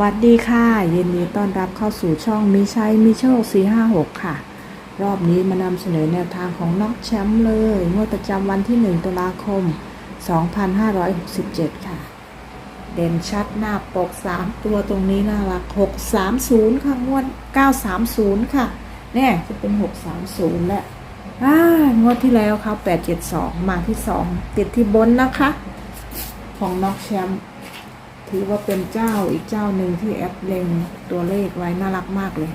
วัสดีค่ะยินดีต้อนรับเข้าสู่ช่องมิชัยมิโชค 456 ค่ะ รอบนี้มานำเสนอแนวทางของน็อกแชมป์เลยงวดประจำวันที่ 1 ตุลาคม 2567 ค่ะ เด่นชัดหน้าปก 3 ตัวตรงนี้น่ารัก 630 ค่ะ งวด 930 ค่ะแน่จะเป็น 630 แล้วอ่างวดที่แล้วเขา872 มาที่ 2 ติดที่บนนะคะ ของน็อกแชมป์ ถือว่าเป็นเจ้าอีกเจ้าหนึ่งที่แอปเล็งตัวเลขไว้น่ารักมากเลย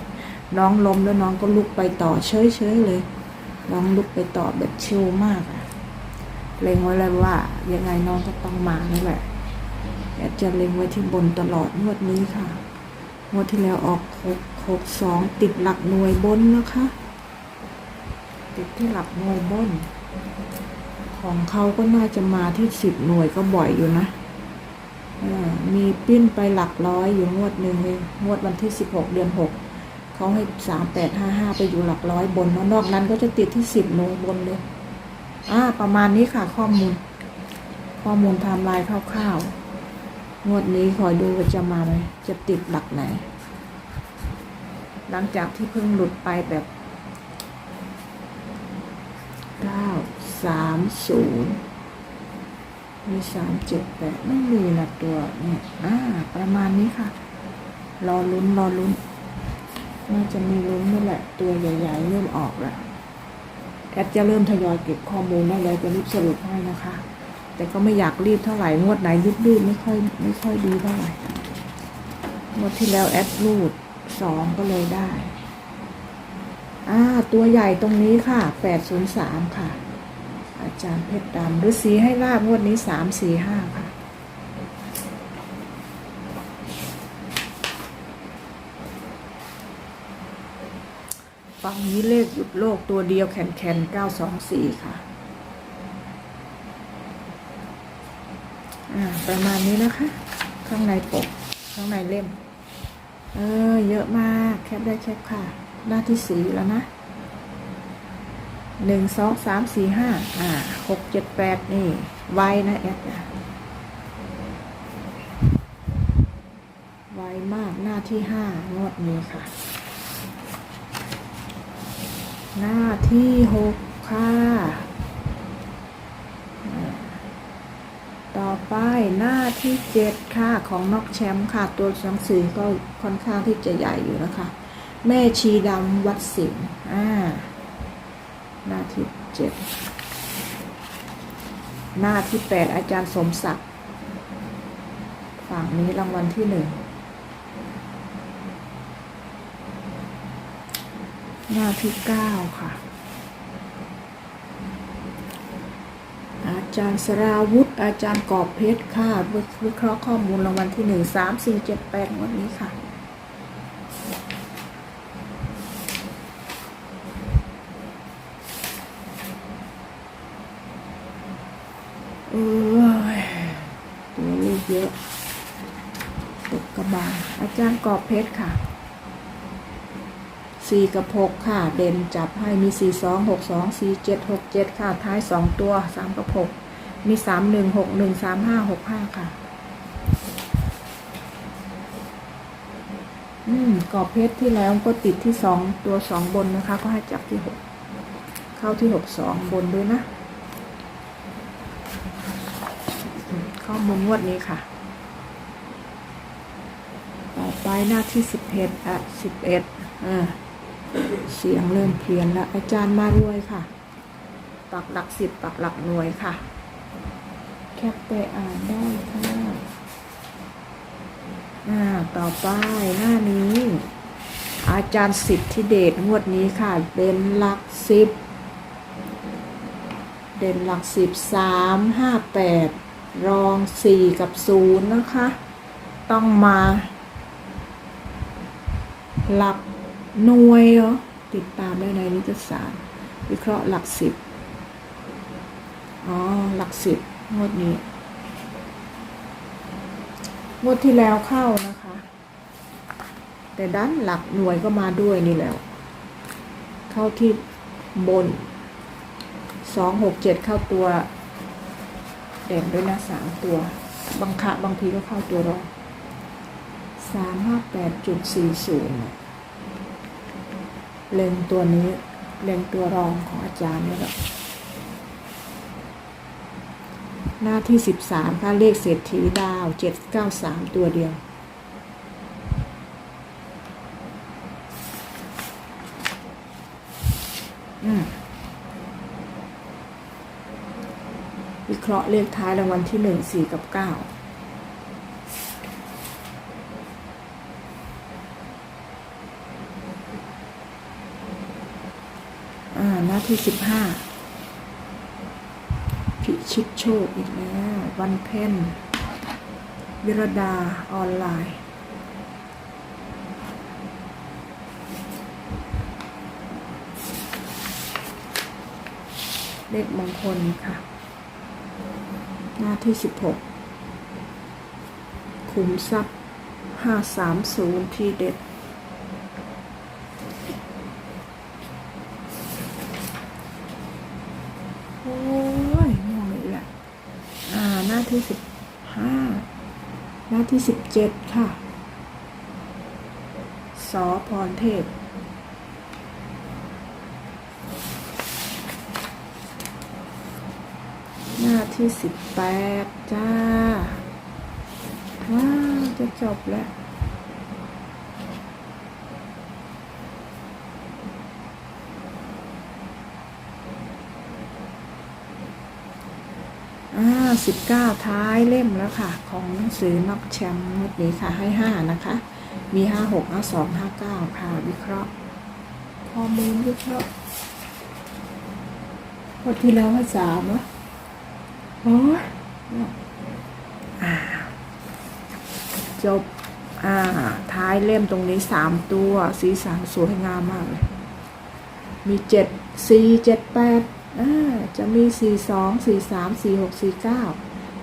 น้องล้มแล้วน้องก็ลุกไปต่อเฉยๆเลย น้องลุกไปต่อแบบชิลมากอะเล็งไว้เลยว่า ยังไงน้องก็ต้องมานี่แหละแอปจะเล็งไว้ที่บนตลอดงวดนี้ค่ะงวดที่แล้วออกหกหกสองติดหลักหน่วยบนนะคะ ติดที่หลักหน่วยบน ของเขาก็น่าจะมาที่สิบหน่วยก็บ่อยอยู่นะ มีปิ้นไปหลักร้อยอยู่งวดหนึ่งเองงวดวันที่สิบหกเดือนหกเขาให้สามแปดห้าห้าไปอยู่หลักร้อยบนแล้วนอกนั้นก็จะติดที่สิบหน่วยบนเลยอ่าประมาณนี้ค่ะข้อมูล ข้อมูลไทม์ไลน์คร่าวๆ งวดนี้คอยดูว่าจะมาไหมจะติดหลักไหน หลังจากที่เพิ่งหลุดไปแบบเก้าสามศูนย์ มีสามเจ็ดแปดไม่มีละตัวเนี่ยอ่าประมาณนี้ค่ะ รอลุ้นรอลุ้นน่าจะมีลุ้นนี่แหละ ตัวใหญ่ๆเริ่มออกแล้วแอดจะเริ่มทยอยเก็บข้อมูลได้แล้วจะรีบสรุปให้นะคะ แต่ก็ไม่อยากรีบเท่าไหร่งวดไหนรีบๆไม่ค่อยไม่ค่อยดีเท่าไหร่งวดที่แล้วแอดรูดสองก็เลยได้อ่าตัวใหญ่ตรงนี้ค่ะแปดศูนย์สามค่ะ อาจารย์เพชรดำฤาษีให้ลาบงวดนี้สามสี่ห้าค่ะฝั่งนี้เลขหยุดโลกตัวเดียวแคนแคนเก้าสองสี่ค่ะ อ่า ประมาณนี้นะคะ ข้างในปก ข้างในเล่ม เออ เยอะมาก แคปได้แคปค่ะ หน้าที่สีแล้วนะ หนึ่งสองสามสี่ห้าอ่าหกเจ็ดแปดนี่ ไวนะแอดไวมากหน้าที่ห้างวดนี้ค่ะ หน้าที่หกค่ะ ต่อไปหน้าที่เจ็ดค่ะ ของนอกแชมป์ค่ะ ตัวหนังสือก็ค่อนข้างที่จะใหญ่อยู่นะคะ แม่ชีดำวัดสิงห์อ่า หน้าที่เจ็ดหน้าที่แปดอาจารย์สมศักดิ์ฝั่งนี้รางวัลที่หนึ่งหน้าที่เก้าค่ะ อาจารย์สราวุธ อาจารย์กอบเพชรค่ะวิเคราะห์ข้อมูลรางวัลที่หนึ่งสามสี่เจ็ดแปดวันนี้ค่ะ เออ ตัวเลขเยอะตกกระบาลอาจารย์กอบเพชรค่ะสี่กับหกค่ะ เด่นจับให้มีสี่สองหกสองสี่เจ็ดหกเจ็ดค่ะ ท้ายสองตัวสามกับหกมีสามหนึ่งหกหนึ่งสามห้าหกห้าค่ะ อืมกรอบเพชรที่แล้วก็ติดที่สองตัวสองบนนะคะ ก็ให้จับที่หกเข้าที่หกสองบนด้วยนะ ข้อมูลงวดนี้ค่ะ ต่อไปหน้าที่สิบเอ็ดอะสิบเอ็ดอ่าเสียงเริ่มเพี้ยนแล้ว อาจารย์มาด้วยค่ะ ปักหลักสิบปักหลักหน่วยค่ะ แคปไปอ่านได้ค่ะอ่าต่อไปหน้านี้ อาจารย์สิทธิเดชงวดนี้ค่ะเด่นหลักสิบเด่นหลักสิบสามห้าแปด รองสี่กับศูนย์นะคะ ต้องมา หลักหน่วยเหรอติดตามได้ในนิตยสาร วิเคราะห์หลักสิบอ๋อ หลักสิบงวดนี้ งวดที่แล้วเข้านะคะ แต่ด้านหลักหน่วยก็มาด้วยนี่แล้ว เข้าที่บนสองหกเจ็ดเข้าตัว เด่นด้วยนะสามตัว บางคะบางทีก็เข้าตัวรองสามห้าแปดจุดสี่ศูนย์เล็งตัวนี้เล็งตัวรองของอาจารย์นี่แหละหน้าที่สิบสามค่ะเลขเศรษฐีดาวเจ็ดเก้าสามตัวเดียวอืม วิเค ราะห์เลขท้ายรางวัลที่หนึ่งสี่กับเก้าอ่าหน้าที่สิบห้าพิชิตโชคอีกแล้ว วันเพ็ญวิรดาออนไลน์เลขมงคลค่ะ หน้าที่สิบหกขุมทรัพย์ห้าสามศูนย์ที่เด็ด โอ้ยงงอีกแล้วอ่า หน้าที่สิบห้าหน้าที่สิบเจ็ดค่ะ สอพรเทพ หน้าที่สิบแปดจ้า ว้าว จะจบแล้วอ่าสิบเก้าท้ายเล่มแล้วค่ะ ของหนังสือนอกแชมป์งดนี้ค่ะ ให้ห้านะคะ มีห้าหกห้าสองห้าเก้าค่ะ วิเคราะห์ข้อมูลวิเคราะห์งวดที่แล้วให้สามวะ โอ้อ่า จบ อ่า ท้ายเล่มตรงนี้สามตัว สีสันสวยงามมากเลย มีเจ็ดสี่เจ็ดแปดอ่า จะมีสี่สองสี่สามสี่หกสี่เก้า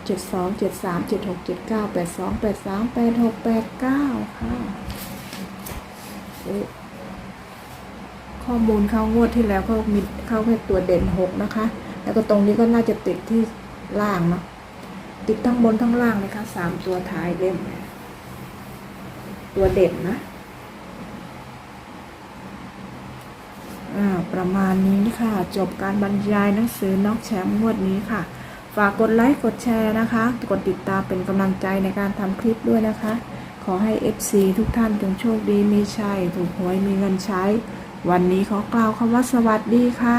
เจ็ดสองเจ็ดสามเจ็ดหกเจ็ดเก้าแปดสองแปดสามแปดหกแปดเก้าค่ะเอ๊ะข้อมูลเข้างวดที่แล้วก็มีเข้าแค่ตัวเด่นหกนะคะ แล้วก็ตรงนี้ก็น่าจะติดที่ ล่างเนาะติดทั้งบนทั้งล่างเลยค่ะสามตัวท้ายเล่มตัวเด่นนะอ่าประมาณนี้ค่ะ จบการบรรยายหนังสือน้องแชมป์งวดนี้ค่ะ ฝากกดไลค์กดแชร์นะคะ กดติดตามเป็นกำลังใจในการทำคลิปด้วยนะคะ ขอให้ FC ทุกท่านจงโชคดีมีชัย ถูกหวยมีเงินใช้ วันนี้ขอกล่าวคำว่าสวัสดีค่ะ